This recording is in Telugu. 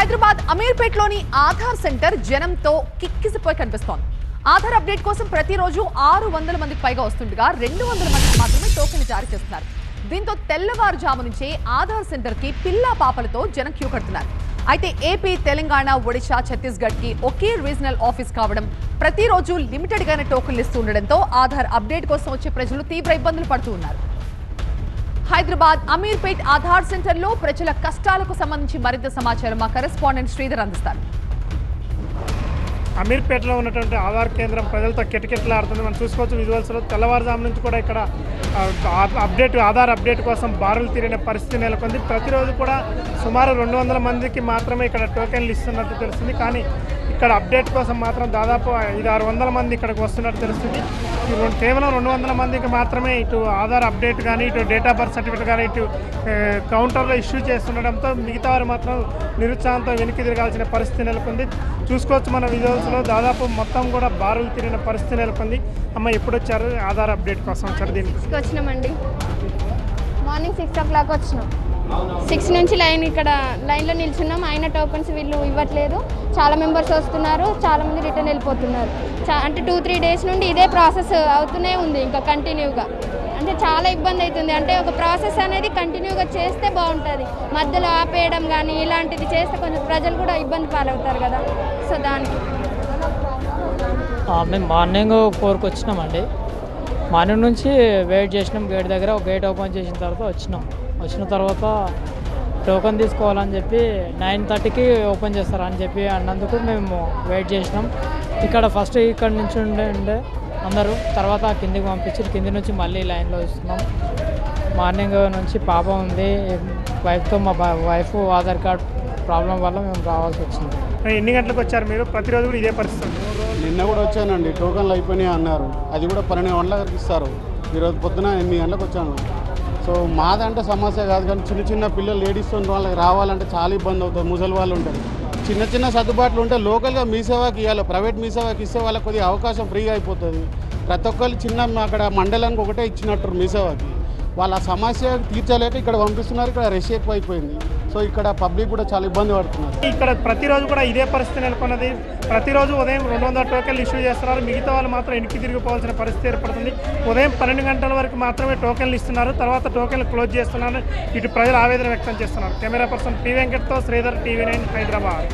హైదరాబాద్ అమీర్పేట్లోని ఆధార్ సెంటర్ జనంతో కిక్కిసిపోయి కనిపిస్తోంది. ఆధార్ అప్డేట్ కోసం ప్రతిరోజు ఆరు వందల మందికి పైగా వస్తుండగా రెండు వందల మందికి మాత్రమే టోకెన్లు జారీ చేస్తున్నారు. దీంతో తెల్లవారుజాము నుంచే ఆధార్ సెంటర్కి పిల్లా పాపలతో జనం క్యూ కడుతున్నారు. అయితే ఏపీ తెలంగాణ ఒడిశా ఛత్తీస్గఢ్కి ఒకే రీజనల్ ఆఫీస్ కావడం ప్రతిరోజు లిమిటెడ్గానే టోకెన్లు ఇస్తుండడంతో ఆధార్ అప్డేట్ కోసం వచ్చే ప్రజలు తీవ్ర ఇబ్బందులు పడుతూ ఉన్నారు. హైదరాబాద్ అమీర్పేట్ ఆధార్ సెంటర్లో ప్రజల కష్టాలకు సంబంధించి మరింత సమాచారం మా కరెస్పాండెంట్ శ్రీధర్ అందిస్తారు. అమీర్పేటలో ఉన్నటువంటి ఆధార్ కేంద్రం ప్రజలతో కిటకిటలాడుతుంది. మనం చూసుకోవచ్చు విజువల్స్లో తెల్లవారుజాము నుంచి కూడా ఇక్కడ అప్డేట్ ఆధార్ అప్డేట్ కోసం బారులు తీరిన పరిస్థితి నెలకొంది. ప్రతిరోజు కూడా సుమారు రెండు వందల మందికి మాత్రమే ఇక్కడ టోకెన్లు ఇస్తున్నట్టు తెలుస్తుంది. కానీ ఇక్కడ అప్డేట్ కోసం మాత్రం దాదాపు ఐదు ఆరు వందల మంది ఇక్కడికి వస్తున్నట్టు తెలుస్తుంది. కేవలం రెండు వందల మందికి మాత్రమే ఇటు ఆధార్ అప్డేట్ కానీ ఇటు డేట్ ఆఫ్ బర్త్ సర్టిఫికేట్ కానీ ఇటు కౌంటర్లో ఇష్యూ చేస్తుండడంతో మిగతా వారు మాత్రం నిరుత్సాహంతో వెనక్కి తిరగాల్సిన పరిస్థితి నెలకొంది. చూసుకోవచ్చు మన విజువల్స్లో. దాదాపు మొత్తం కూడా బారులు తిరిగిన పరిస్థితి నెలకొంది. అమ్మ ఎప్పుడు వచ్చారు ఆధార్ అప్డేట్ కోసం వచ్చారు దీనికి? వచ్చినామండి మార్నింగ్ సిక్స్ ఓ క్లాక్ వచ్చినాం. సిక్స్ నుంచి లైన్ ఇక్కడ లైన్లో నిల్చున్నాం. ఆయన టోకన్స్ వీళ్ళు ఇవ్వట్లేదు. చాలా మెంబర్స్ వస్తున్నారు. చాలామంది రిటర్న్ వెళ్ళిపోతున్నారు. చా- అంటే టూ త్రీ డేస్ నుండి ఇదే ప్రాసెస్ అవుతూనే ఉంది. ఇంకా కంటిన్యూగా. అంటే చాలా ఇబ్బంది అవుతుంది. అంటే ఒక ప్రాసెస్ అనేది కంటిన్యూగా చేస్తే బాగుంటుంది. మధ్యలో ఆపేయడం కానీ ఇలాంటిది చేస్తే కొంచెం ప్రజలు కూడా ఇబ్బంది పాలవుతారు కదా. సో దానికి. మేము మార్నింగ్ ఫోర్కి వచ్చినామండి. మార్నింగ్ నుంచి వెయిట్ చేసినాం. గేట్ దగ్గర ఒక గేట్ ఓపెన్ చేసిన తర్వాత వచ్చినాం. వచ్చిన తర్వాత టోకెన్ తీసుకోవాలని చెప్పి నైన్ థర్టీకి ఓపెన్ చేస్తారని చెప్పి అన్నందుకు మేము వెయిట్ చేసినాం. ఇక్కడ ఫస్ట్ ఇక్కడ నుంచి ఉండే ఉండే అందరూ తర్వాత కిందికి పంపించి కింది నుంచి మళ్ళీ లైన్లో ఇస్తున్నాం. మార్నింగ్ నుంచి పాప ఉంది. వైఫ్తో మా వైఫ్ ఆధార్ కార్డ్ ప్రాబ్లం వల్ల మేము రావాల్సి వచ్చింది. ఎన్ని గంటలకు వచ్చారు మీరు? ప్రతిరోజు కూడా ఇదే పరిస్థితి ఉంది. నిన్న కూడా వచ్చానండి. టోకన్లు అయిపోయినాయి అన్నారు. అది కూడా పన్నెండు గంటలకు ఇస్తారు. ఈరోజు పొద్దున ఎనిమిది గంటలకు వచ్చాను. సో మాదంటే సమస్య కాదు కానీ చిన్న చిన్న పిల్లలు లేడీస్ ఉన్న వాళ్ళకి రావాలంటే చాలా ఇబ్బంది అవుతుంది. ముసలి వాళ్ళు ఉంటారు. చిన్న చిన్న సర్దుబాట్లు ఉంటే లోకల్గా మీ సేవకి ఇవ్వాలి ప్రైవేట్ మీ సేవకి ఇస్తే వాళ్ళకి కొద్దిగా అవకాశం ఫ్రీగా అయిపోతుంది. ప్రతి ఒక్కరు చిన్న అక్కడ మండలానికి ఒకటే ఇచ్చినట్టు మీ సేవకి. వాళ్ళ సమస్య తీర్చలేక ఇక్కడ పంపిస్తున్నారు ఇక్కడ రష్ ఎక్కువ అయిపోయింది సో ఇక్కడ పబ్లిక్ కూడా చాలా ఇబ్బంది పడుతున్నారు. ఇక్కడ ప్రతిరోజు కూడా ఇదే పరిస్థితి నెలకొన్నది. ప్రతిరోజు ఉదయం రెండు వందల టోకెన్లు ఇష్యూ చేస్తున్నారు. మిగతా వాళ్ళు మాత్రం ఇంటికి తిరిగిపోవాల్సిన పరిస్థితి ఏర్పడుతుంది. ఉదయం పన్నెండు గంటల వరకు మాత్రమే టోకెన్లు ఇస్తున్నారు. తర్వాత టోకెన్లు క్లోజ్ చేస్తున్నారు ఇటు ప్రజలు ఆవేదన వ్యక్తం చేస్తున్నారు. కెమెరా పర్సన్ పి వెంకట్తో శ్రీధర్ టీవీ నైన్ హైదరాబాద్.